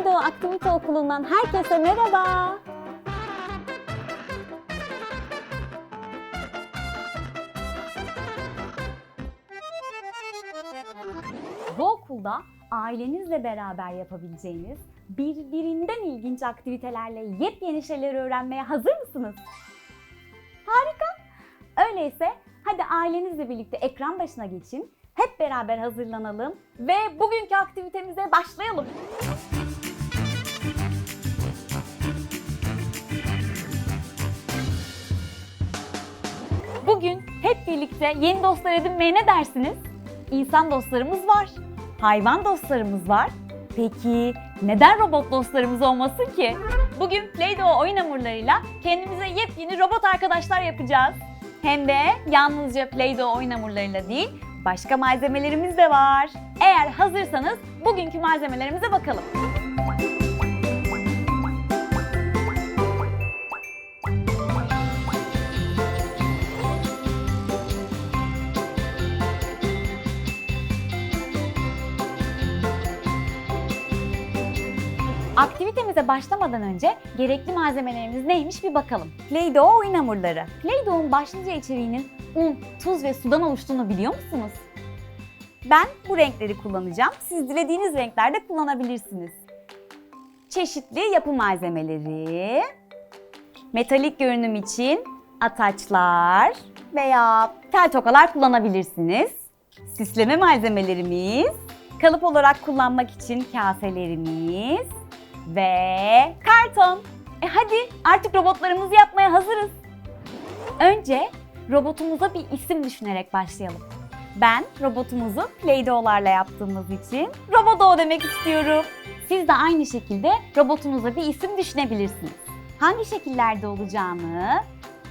Play-Doh Aktivite Okulu'ndan herkese merhaba. Bu okulda ailenizle beraber yapabileceğiniz birbirinden ilginç aktivitelerle yepyeni şeyler öğrenmeye hazır mısınız? Harika. Öyleyse hadi ailenizle birlikte ekran başına geçin. Hep beraber hazırlanalım ve bugünkü aktivitemize başlayalım. Birlikte yeni dostlar edinmeye ne dersiniz? İnsan dostlarımız var, hayvan dostlarımız var. Peki neden robot dostlarımız olmasın ki? Bugün Play-Doh oyun hamurlarıyla kendimize yepyeni robot arkadaşlar yapacağız. Hem de yalnızca Play-Doh oyun hamurlarıyla değil, başka malzemelerimiz de var. Eğer hazırsanız bugünkü malzemelerimize bakalım. Aktivitemize başlamadan önce gerekli malzemelerimiz neymiş bir bakalım. Play-Doh oyun hamurları. Play-Doh'un başlıca içeriğinin un, tuz ve sudan oluştuğunu biliyor musunuz? Ben bu renkleri kullanacağım. Siz dilediğiniz renklerde kullanabilirsiniz. Çeşitli yapı malzemeleri, metalik görünüm için ataçlar veya tel tokalar kullanabilirsiniz. Süsleme malzemelerimiz, kalıp olarak kullanmak için kaselerimiz ve karton. E hadi artık robotlarımızı yapmaya hazırız. Önce robotumuza bir isim düşünerek başlayalım. Ben robotumuzu Play-Doh'larla yaptığımız için Robodo demek istiyorum. Siz de aynı şekilde robotunuza bir isim düşünebilirsiniz. Hangi şekillerde olacağını,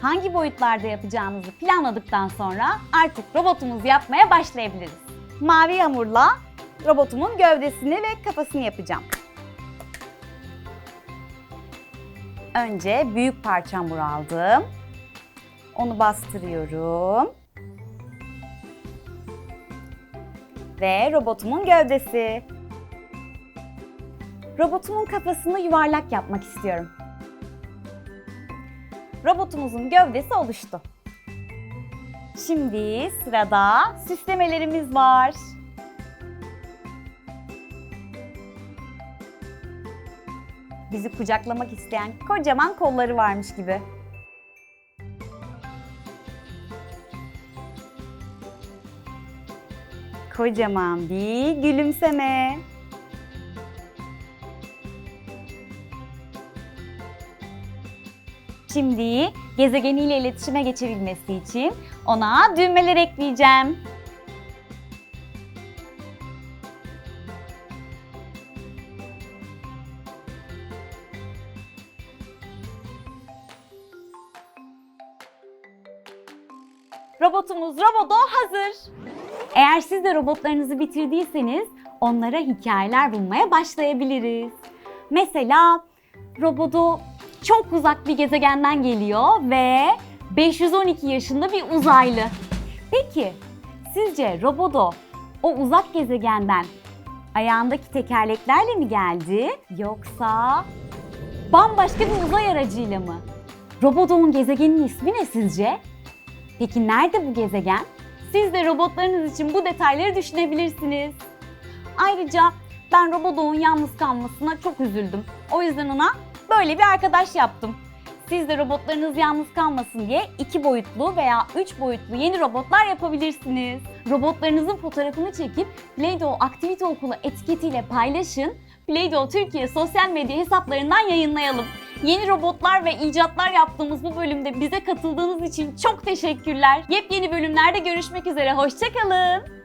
hangi boyutlarda yapacağınızı planladıktan sonra artık robotumuzu yapmaya başlayabiliriz. Mavi hamurla robotumun gövdesini ve kafasını yapacağım. Önce büyük parça hamur aldım. Onu bastırıyorum. Ve robotumun gövdesi. Robotumun kafasını yuvarlak yapmak istiyorum. Robotumuzun gövdesi oluştu. Şimdi sırada süslemelerimiz var. Bizi kucaklamak isteyen kocaman kolları varmış gibi. Kocaman bir gülümseme. Şimdi gezegeniyle iletişime geçebilmesi için ona düğmeler ekleyeceğim. Robotumuz Robodo hazır. Eğer siz de robotlarınızı bitirdiyseniz onlara hikayeler bulmaya başlayabiliriz. Mesela robotu çok uzak bir gezegenden geliyor ve 512 yaşında bir uzaylı. Peki sizce robodo o uzak gezegenden ayağındaki tekerleklerle mi geldi yoksa bambaşka bir uzay aracıyla mı? Robodo'nun gezegenin ismi ne sizce? Peki nerede bu gezegen? Siz de robotlarınız için bu detayları düşünebilirsiniz. Ayrıca ben Robodo'nun yalnız kalmasına çok üzüldüm. O yüzden ona böyle bir arkadaş yaptım. Siz de robotlarınız yalnız kalmasın diye iki boyutlu veya üç boyutlu yeni robotlar yapabilirsiniz. Robotlarınızın fotoğrafını çekip Play-Doh Aktivite Okulu etiketiyle paylaşın. Play-Doh Türkiye sosyal medya hesaplarından yayınlayalım. Yeni robotlar ve icatlar yaptığımız bu bölümde bize katıldığınız için çok teşekkürler. Yepyeni bölümlerde görüşmek üzere. Hoşçakalın.